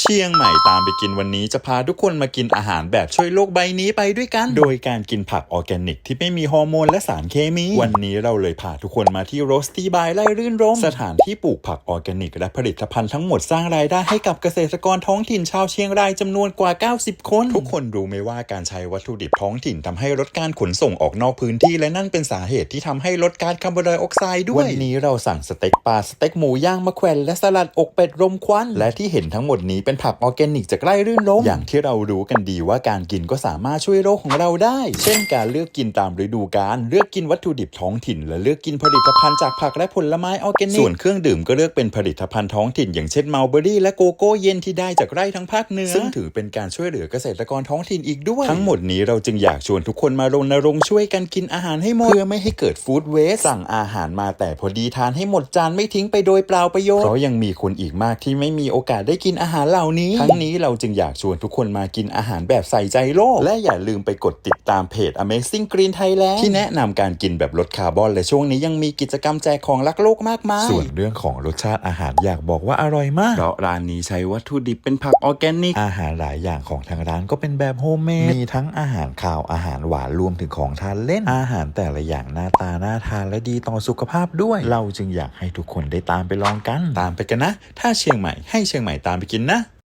เชียงใหม่ตามไปกินวันนี้จะพาทุกคนมากินอาหารแบบช่วยโลกใบนี้ไปด้วยกัน โดยการกินผักออร์แกนิกที่ไม่มีฮอร์โมนและสารเคมี วันนี้เราเลยพาทุกคนมาที่โรสตี้บายไล่รื่นรม สถานที่ปลูกผักออร์แกนิก และผลิตภัณฑ์ทั้งหมดสร้างรายได้ให้กับเกษตรกรท้องถิ่นชาวเชียงรายจำนวนกว่า 90 คน ทุกคนรู้ไหมว่าการใช้วัตถุดิบท้องถิ่นทำให้ลดการขนส่งออกนอกพื้นที่ และนั่นเป็นสาเหตุที่ทำให้ลดการคาร์บอนไดออกไซด์ด้วยวันนี้เราสั่งสเต็กปลาสเต็กหมูย่างมะแขวนและสลัดอกเป็ดรมควันและที่เห็นทั้งหมดนี้เป็นผักออร์แกนิกจากไร่รื่นรมอย่างที่เรารู้กันดีว่าการกินก็สามารถช่วยโลกของเราได้ เช่นการเลือกกินตามฤดูกาลเลือกกินวัตถุดิบท้องถิ่น และเลือกกินผลิตภัณฑ์จากผักและผลไม้ออร์แกนิกส่วนเครื่องดื่มก็เลือกเป็นผลิตภัณฑ์ท้องถิ่น อย่างเช่นมัลเบอรี่และโกโก้เย็นที่ได้จากไร่ทั้งภาคเหนือซึ่งถือเป็นการช่วยเหลือเกษตรกรท้องถิ่นอีกด้วย ทั้งหมดนี้เราจึงอยากชวนทุกคนมารณรงค์ช่วยกันกินอาหารให้หมดเพื่อไม่ให้เกิดฟู้ดเวสสั่งอาหารมาแต่พอดีทานให้หมดจานไม่ทิ้งไปโดยเปล่าประโยชน์เพราะยังมีคนอีกมากที่ไม่มีโอกาสได้กินอาหารเหล่านี้ ทั้งนี้เราจึงอยากชวนทุกคนมากินอาหารแบบใส่ใจโลก และอย่าลืมไปกดติดตามเพจ Amazing Green Thailand ที่แนะนำการกินแบบลดคาร์บอน และช่วงนี้ยังมีกิจกรรมแจกของรักโลกมากมายส่วนเรื่องของรสชาติอาหารอยากบอกว่าอร่อยมากเพราะร้านนี้ใช้วัตถุดิบเป็นผักออร์แกนิกอาหารหลายอย่างของทางร้านก็เป็นแบบโฮมเมดมีทั้งอาหารคาวอาหารหวานรวมถึงของทานเล่นอาหารแต่ละอย่างหน้าตาน่าทานและดีต่อสุขภาพด้วย เราจึงอยากให้ทุกคนได้ตามไปลองกัน ตามไปกันนะ ถ้าเชียงใหม่ให้เชียงใหม่ตามไปกินนะ ya.